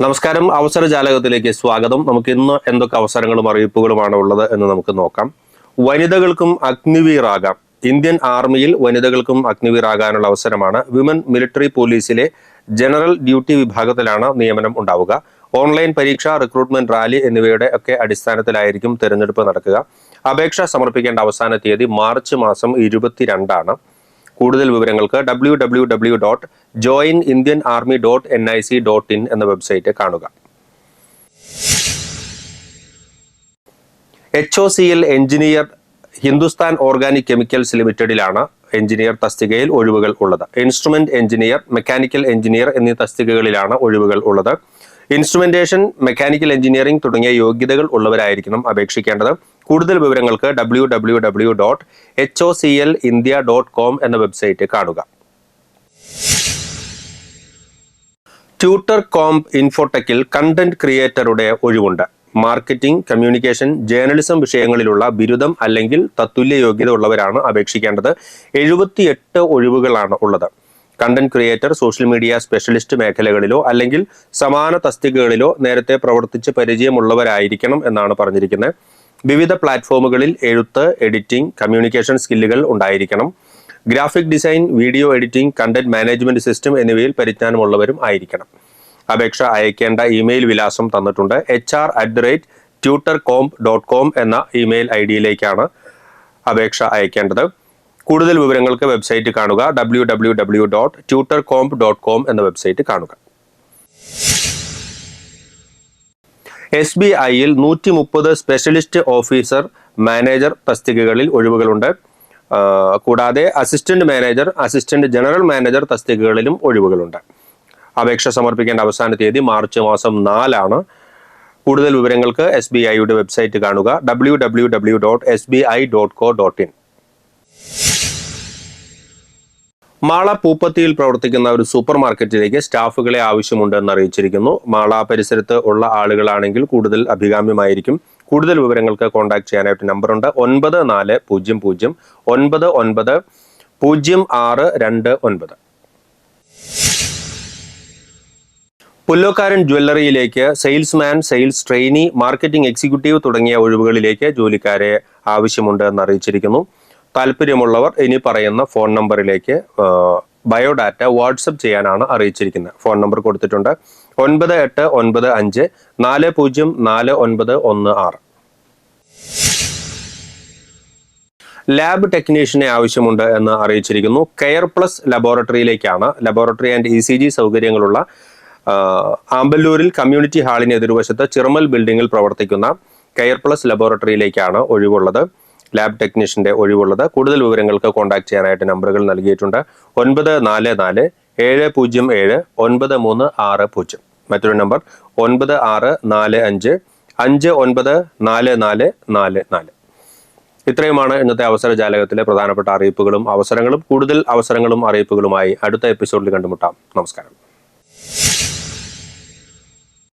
നമസ്കാരം. അവസര ജാലകത്തിലേക്ക് സ്വാഗതം. നമുക്ക് ഇന്ന് എന്തൊക്കെ അവസരങ്ങളും അറിയിപ്പുകളുമാണ് ഉള്ളത് എന്ന് നമുക്ക് നോക്കാം. വനിതകൾക്കും അഗ്നിവീറാകാം. ഇന്ത്യൻ ആർമിയിൽ വനിതകൾക്കും അഗ്നിവീറാകാനുള്ള അവസരമാണ്. Women military police general duty വിഭാഗത്തിലാണ് നിയമനം ഉണ്ടാവുക. ഓൺലൈൻ പരീക്ഷ റിക്രൂട്ട്മെന്റ് റാലി എന്നിവയുടെ ഒക്കെ അടിസ്ഥാനത്തിലായിരിക്കും തെരഞ്ഞെടുപ്പ് നടക്കുക. അപേക്ഷ സമർപ്പിക്കേണ്ട അവസാന തീയതി മാർച്ച് മാസം ഇരുപത്തിരണ്ടാണ്. കൂടുതൽ വിവരങ്ങൾക്ക് W W W dot join Indian army dot N I C dot in എന്ന വെബ്സൈറ്റ് കാണുക. എച്ച് ഒ സിയിൽ എഞ്ചിനീയർ ഹിന്ദുസ്ഥാൻ ഓർഗാനിക് കെമിക്കൽസ് ലിമിറ്റഡിലാണ് എഞ്ചിനീയർ തസ്തികയിൽ ഒഴിവുകൾ ഉള്ളത്. ഇൻസ്ട്രുമെന്റ് എഞ്ചിനീയർ മെക്കാനിക്കൽ എഞ്ചിനീയർ എന്നീ തസ്തികകളിലാണ് ഒഴിവുകൾ ഉള്ളത്. ഇൻസ്ട്രുമെന്റേഷൻ മെക്കാനിക്കൽ എഞ്ചിനീയറിംഗ് തുടങ്ങിയ യോഗ്യതകൾ ഉള്ളവരായിരിക്കണം അപേക്ഷിക്കേണ്ടത്. കൂടുതൽ വിവരങ്ങൾക്ക് W W W dot H O C L India dot com എന്ന വെബ്സൈറ്റ് കാണുക. ട്യൂട്ടർ കോംപ് ഇൻഫോടെക്കിൽ കണ്ടന്റ് ക്രിയേറ്ററുടെ ഒഴിവുണ്ട്. മാർക്കറ്റിംഗ് കമ്മ്യൂണിക്കേഷൻ ജേർണലിസം വിഷയങ്ങളിലുള്ള ബിരുദം അല്ലെങ്കിൽ തത്തുല്യ യോഗ്യത ഉള്ളവരാണ് അപേക്ഷിക്കേണ്ടത്. എഴുപത്തിയെട്ട് ഒഴിവുകളാണ് ഉള്ളത്. Content creator social media specialist മേഖലകളിലോ അല്ലെങ്കിൽ സമാന തസ്തികകളിലോ നേരത്തെ പ്രവർത്തിച്ച് പരിചയമുള്ളവരായിരിക്കണം എന്നാണ് പറഞ്ഞിരിക്കുന്നത്. വിവിധ പ്ലാറ്റ്ഫോമുകളിൽ എഴുത്ത് എഡിറ്റിംഗ് കമ്മ്യൂണിക്കേഷൻ സ്കില്ലുകൾ ഉണ്ടായിരിക്കണം. Graphic design video editing content management system എന്നിവയിൽ പരിജ്ഞാനമുള്ളവരും ആയിരിക്കണം. അപേക്ഷ അയക്കേണ്ട ഇമെയിൽ വിലാസം തന്നിട്ടുണ്ട്. H R at the rate tutor com dot com എന്ന ഇമെയിൽ ഐ ഡിയിലേക്കാണ് അപേക്ഷ അയക്കേണ്ടത്. കൂടുതൽ വിവരങ്ങൾക്ക് വെബ്സൈറ്റ് കാണുക. W W W dot tutor com dot com എന്ന വെബ്സൈറ്റ് കാണുക. എസ് ബി ഐയിൽ നൂറ്റി മുപ്പത് സ്പെഷ്യലിസ്റ്റ് ഓഫീസർ മാനേജർ തസ്തികകളിൽ ഒഴിവുകളുണ്ട്. കൂടാതെ assistant manager assistant general manager തസ്തികകളിലും ഒഴിവുകളുണ്ട്. അപേക്ഷ സമർപ്പിക്കേണ്ട അവസാന തീയതി മാർച്ച് മാസം നാലാണ്. കൂടുതൽ വിവരങ്ങൾക്ക് എസ് ബി ഐയുടെ വെബ്സൈറ്റ് കാണുക W W W dot S B I dot co dot in Mala പൂപ്പത്തിയിൽ പ്രവർത്തിക്കുന്ന ഒരു സൂപ്പർ മാർക്കറ്റിലേക്ക് സ്റ്റാഫുകളെ ആവശ്യമുണ്ടെന്ന് അറിയിച്ചിരിക്കുന്നു. മാള പരിസരത്ത് ഉള്ള ആളുകളാണെങ്കിൽ കൂടുതൽ അഭികാമ്യമായിരിക്കും. കൂടുതൽ വിവരങ്ങൾക്ക് കോൺടാക്ട് ചെയ്യാനായിട്ട് നമ്പറുണ്ട് ഒൻപത് നാല് പൂജ്യം പൂജ്യം ഒൻപത് ഒൻപത് പൂജ്യം ആറ് രണ്ട് ഒൻപത്. Pullokkaran ജ്വല്ലറിയിലേക്ക് salesman sales trainee marketing executive തുടങ്ങിയ ഒഴിവുകളിലേക്ക് ജോലിക്കാരെ ആവശ്യമുണ്ട് എന്ന് അറിയിച്ചിരിക്കുന്നു. താല്പര്യമുള്ളവർ ഇനി പറയുന്ന ഫോൺ നമ്പറിലേക്ക് ബയോഡാറ്റ വാട്സപ്പ് ചെയ്യാനാണ് അറിയിച്ചിരിക്കുന്നത്. ഫോൺ നമ്പർ കൊടുത്തിട്ടുണ്ട്. ഒൻപത് എട്ട് ഒൻപത് അഞ്ച് നാല് പൂജ്യം നാല് ഒൻപത് ഒന്ന് ആറ്. ലാബ് ടെക്നീഷ്യനെ ആവശ്യമുണ്ട് എന്ന് അറിയിച്ചിരിക്കുന്നു. Care plus ലബോറട്ടറിയിലേക്കാണ്. Laboratory and E C G സൗകര്യങ്ങളുള്ള ആമ്പല്ലൂരിൽ കമ്മ്യൂണിറ്റി ഹാളിന് എതിർവശത്ത് ചിറമൽ ബിൽഡിംഗിൽ പ്രവർത്തിക്കുന്ന കെയർ പ്ലസ് ലബോറട്ടറിയിലേക്കാണ് ഒഴിവുള്ളത്. ലാബ് ടെക്നീഷ്യന്റെ ഒഴിവുള്ളത്. കൂടുതൽ വിവരങ്ങൾക്ക് കോൺടാക്ട് ചെയ്യാനായിട്ട് നമ്പറുകൾ നൽകിയിട്ടുണ്ട്. ഒൻപത് നാല് നാല് ഏഴ് പൂജ്യം ഏഴ് ഒൻപത് മൂന്ന് ആറ് പൂജ്യം. മറ്റൊരു നമ്പർ ഒൻപത് ആറ് നാല് അഞ്ച് അഞ്ച് ഒൻപത് നാല് നാല് നാല് നാല്. ഇത്രയുമാണ് ഇന്നത്തെ അവസര ജാലകത്തിലെ പ്രധാനപ്പെട്ട അറിയിപ്പുകളും അവസരങ്ങളും. കൂടുതൽ അവസരങ്ങളും അറിയിപ്പുകളുമായി അടുത്ത എപ്പിസോഡിൽ കണ്ടുമുട്ടാം. നമസ്കാരം.